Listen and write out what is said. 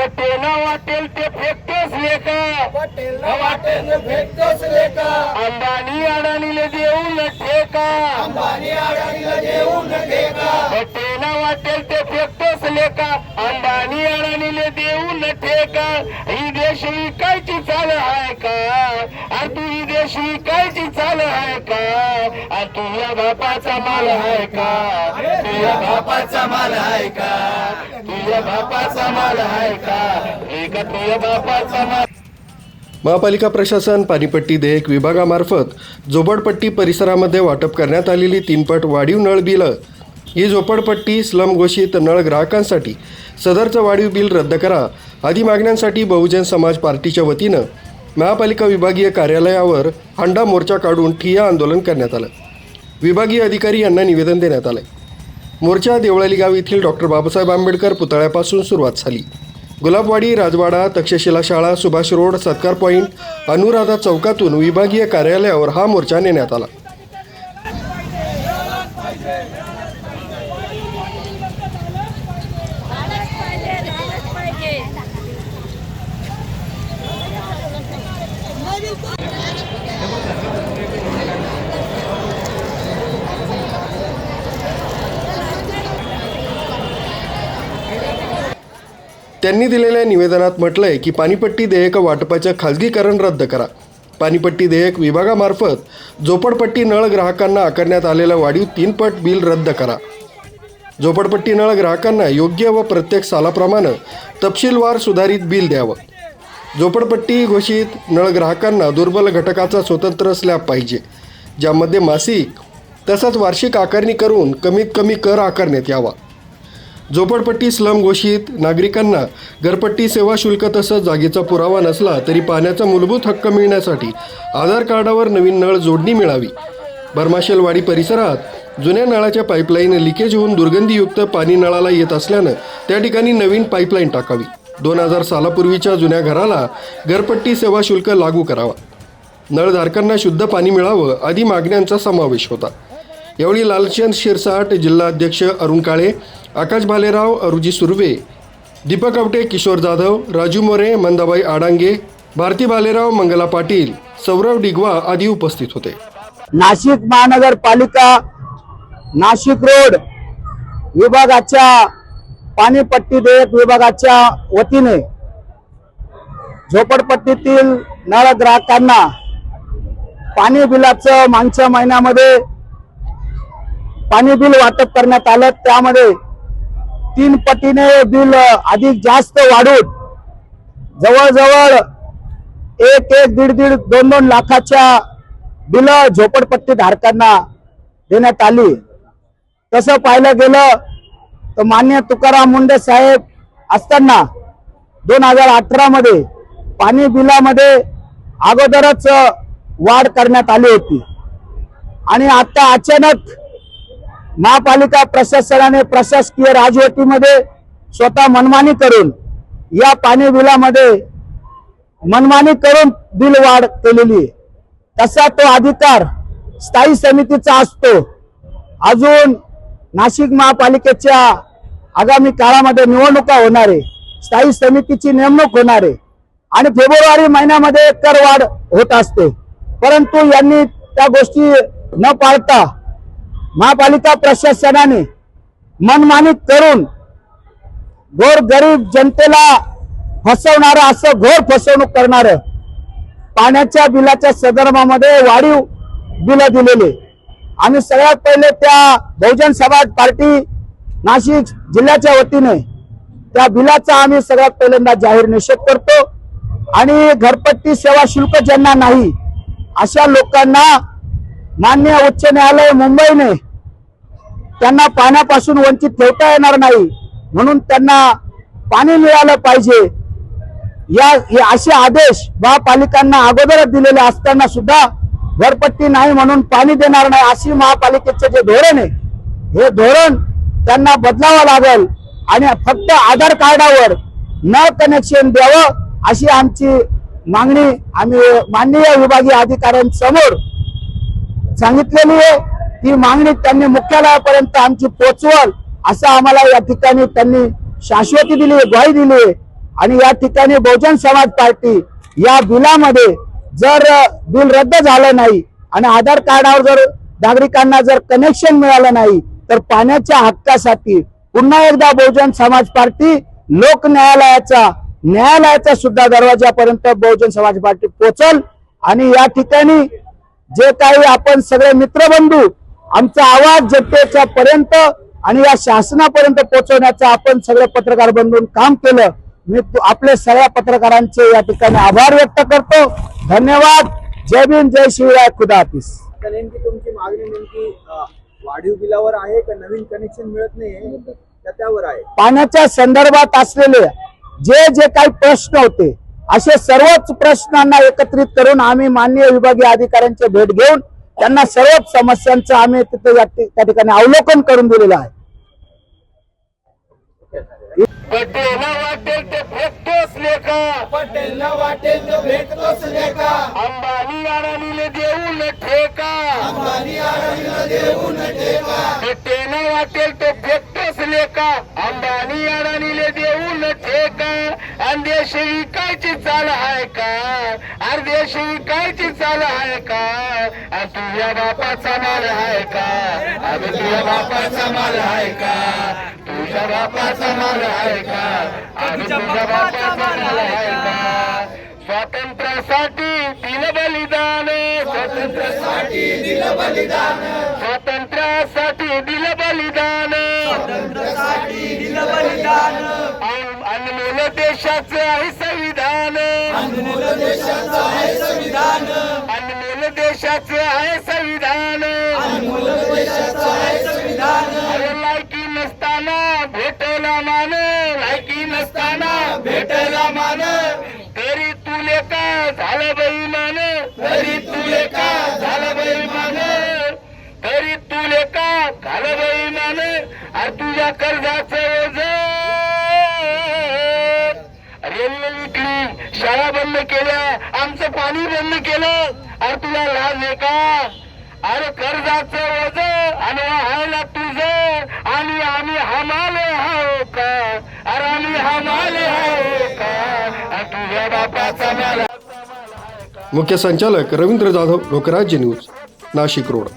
पटेल वाटेल ते फेकतोच लेका. पटेल वाटेल भेटतोच लेका. अंबानी अडाणीले देऊ न ठेका. अंबानी अडाणीला देऊ न ठेका. पटेल वाटेल ते फेकतोच लेका. अंबानी अडाणीले देऊ न ठेका. ही देश विकायची तू ही चाल आहे का? अरे तुझ्या बापाचा माल आहे का? तुझ्या बापाचा माल आहे का? तुझ्या बापाचा माल आहे का? एका तुझ्या बापाचा माल महापालिका प्रशासन पाणीपट्टी देयक विभागामार्फत झोपडपट्टी परिसरामध्ये वाटप करण्यात आलेली तीनपट वाढीव नळ बिलं ही झोपडपट्टी स्लम घोषित नळ ग्राहकांसाठी सदरचं वाढीव बिल रद्द करा आदी मागण्यांसाठी बहुजन समाज पार्टीच्या वतीनं महापालिका विभागीय कार्यालयावर हंडा मोर्चा काढून ठिय्या आंदोलन करण्यात आलं. विभागीय अधिकारी यांना निवेदन देण्यात आलं मोर्चा देवळाली गाव येथील डॉक्टर बाबासाहेब आंबेडकर पुतळ्यापासून सुरुवात झाली. गुलाबवाडी राजवाडा तक्षशिला शाळा सुभाष रोड सत्कार पॉईंट अनुराधा चौकातून विभागीय कार्यालयावर हा मोर्चा नेण्यात आला झालंच पाहिजे झालंच पाहिजे त्यांनी दिलेल्या निवेदनात म्हटलंय की पाणीपट्टी देयक वाटपाचं खाजगीकरण रद्द करा. पाणीपट्टी देयक विभागामार्फत झोपडपट्टी नळ ग्राहकांना आकारण्यात आलेलं वाढीव तीनपट बिल रद्द करा. झोपडपट्टी नळ ग्राहकांना योग्य व प्रत्येक सालाप्रमाणे तपशीलवार सुधारित बिल द्यावं. झोपडपट्टी घोषित नळ ग्राहकांना दुर्बल घटकाचा स्वतंत्र स्लॅब पाहिजे ज्यामध्ये मासिक तसंच वार्षिक आकारणी करून कमीत कमी कर आकारण्यात यावा. झोपडपट्टी स्लम घोषित. नागरिकांना घरपट्टी सेवा शुल्क तसंच जागेचा पुरावा नसला तरी पाण्याचा मूलभूत हक्क मिळण्यासाठी आधार कार्डावर नवीन नळ जोडणी मिळावी. बर्माशेलवाडी परिसरात जुन्या नळाच्या पाईपलाईन लिकेज होऊन दुर्गंधीयुक्त पाणी नळाला येत असल्यानं त्या ठिकाणी नवीन पाईपलाईन टाकावी. दोन हजार सालापूर्वीच्या जुन्या घराला घरपट्टी सेवा शुल्क लागू करावा. नळधारकांना शुद्ध पाणी मिळावं आदी मागण्यांचा समावेश होता. यावेळी लालचंद शिरसाट जिल्हाध्यक्ष अरुण काळे आकाश भालेराव रुजी सुर्वे दीपक आवटे किशोर जाधव राजू मोरे मंदाबाई आडांगे भारती भालेराव मंगला पाटील सौरव डिगवा आदी उपस्थित होते. नाशिक महानगरपालिका नाशिक रोड विभागाच्या पाणीपट्टी देयक विभागाच्या वतीने झोपडपट्टीतील नळ ग्राहकांना पाणी बिलाचं मागच्या महिन्यामध्ये पाणी बिल वाटप करण्यात आलं. त्यामध्ये तीन पटीने बिल अधिक जास्त वाढून जवळजवळ एक एक दीड दीड दोन दोन लाखाच्या बिल झोपडपट्टी धारकांना देण्यात आली. तसं पाहिलं गेलं तर मान्य तुकाराम मुंडे साहेब असताना दोन हजार अठरा मध्ये पाणी बिलामध्ये अगोदरच वाढ करण्यात आली होती. आणि आता अचानक महापालिका प्रशासनाने प्रशासकीय राजवटीमध्ये स्वतः मनमानी करून या पाणी बिलामध्ये मनमानी करून बिल वाढ केलेली आहे. तसा तो अधिकार स्थायी समितीचा असतो. अजून नाशिक महापालिकेच्या आगामी काळामध्ये निवडणुका होणार आहे. स्थायी समितीची नेमणूक होणार आहे. आणि फेब्रुवारी महिन्यामध्ये करवाढ होत असते. परंतु यांनी त्या गोष्टी न पाळता महापालिका प्रशासनाने मनमानी करून गोर गरीब जनतेला फसवणारं असं घोर फसवणूक करणार पाण्याच्या बिलाच्या संदर्भामध्ये वाढीव बिल दिलेले. आम्ही सगळ्यात पहिले त्या बहुजन समाज पार्टी नाशिक जिल्ह्याच्या वतीने त्या बिलाचा आम्ही सगळ्यात पहिल्यांदा जाहीर निषेध करतो. आणि घरपट्टी सेवा शुल्क ज्यांना नाही अशा लोकांना मान्य उच्च न्यायालय मुंबईने त्यांना पाण्यापासून वंचित ठेवता येणार नाही म्हणून त्यांना पाणी मिळालं पाहिजे. या हे असे आदेश महापालिकांना अगोदरच दिलेले असताना सुद्धा घरपट्टी नाही म्हणून पाणी देणार नाही अशी महापालिकेचे जे धोरण आहे हे धोरण त्यांना बदलावं लागेल आणि फक्त आधार कार्डावर न कनेक्शन द्यावं अशी आमची मागणी आम्ही माननीय विभागीय अधिकाऱ्यांसमोर सांगितलेली आहे ती मागणी त्यांनी मुख्यालयापर्यंत आमची पोचवल असं आम्हाला या ठिकाणी त्यांनी शाश्वती दिली ग्वाही दिली आहे. आणि या ठिकाणी बहुजन समाज पार्टी या बिलामध्ये जर बिल रद्द झालं नाही आणि आधार कार्डावर जर नागरिकांना जर कनेक्शन मिळालं नाही तर पाण्याच्या हक्कासाठी पुन्हा एकदा बहुजन समाज पार्टी लोक न्यायालयाचा न्यायालयाचा सुद्धा दरवाजापर्यंत बहुजन समाज पार्टी पोचल आणि या ठिकाणी जे काही आपण सगळे मित्रबंधू आमचा आवाज जनतेच्या पर्यंत आणि या शासनापर्यंत पोहोचवण्याचं आपण सगळे पत्रकार बंधून काम केलं. मी आपले सगळ्या पत्रकारांचे या ठिकाणी आभार व्यक्त करतो. धन्यवाद. जय भीम जय शिवराय. खुदा नेमकी तुमची मागणी नेमकी वाढीव बिलावर आहे का नवीन कनेक्शन मिळत नाही त्यावर आहे? पाण्याच्या संदर्भात असलेले जे जे काही प्रश्न होते असे सर्वच प्रश्नांना एकत्रित करून आम्ही माननीय विभागीय अधिकाऱ्यांची भेट घेऊन त्यांना सर्वच समस्यांचं आम्ही तिथे त्या ठिकाणी अवलोकन करून दिलेलं आहे. पटेला वाटेल ते फेकतोच लेखा. पटेल न वाटेल भेटतोच लेखा. अंबानी अडाणीले देऊ न ठेका. अंबानी अडाणीला देऊन ठेका. पटेला वाटेल तो लेखा. अंबानी अडाणीले देऊ देश विकायची चाल आहे का? अरे देश विकायची चाल आहे का? तुझ्या बापाचा माल आहे का? अरे तुझ्या बापाचा माल आहे का? तुझ्या बापाचा माल आहे का? अरे तुझ्या बापाचा माल आहे का? स्वातंत्र्यासाठी दिलं बलिदान. स्वातंत्र्यासाठी दिलं बलिदान. स्वातंत्र्यासाठी दिलं बलिदान. स्वातंत्र्यासाठी दिलं बलिदान. अनमोल देशाचं आहे संविधान. अनमोल देशाचं आहे संविधान. अनमोल देशाचं आहे संविधान. अनमोल देशाचं आहे संविधान. अरे लायकी नसताना भेटला मान. लायकी नसताना भेटायला मान. तरी तुले का झालं बैमान तरी तुले का झालं बैमान तरी तुले का झालं बैमान अरे तुझ्या कर्जाचं ओझ शाळा बंद केल्या आमचं पाणी बंद केलं. अरे तुला लाज आहे का? अरे कर्जाच वज आणि व्हायला तुझं. आणि आम्ही हमाले हो का? अरे आम्ही हमाले हो का? तुझ्या बापाचा मला मुख्य संचालक रवींद्र जाधव लोकराज्य न्यूज नाशिक रोड.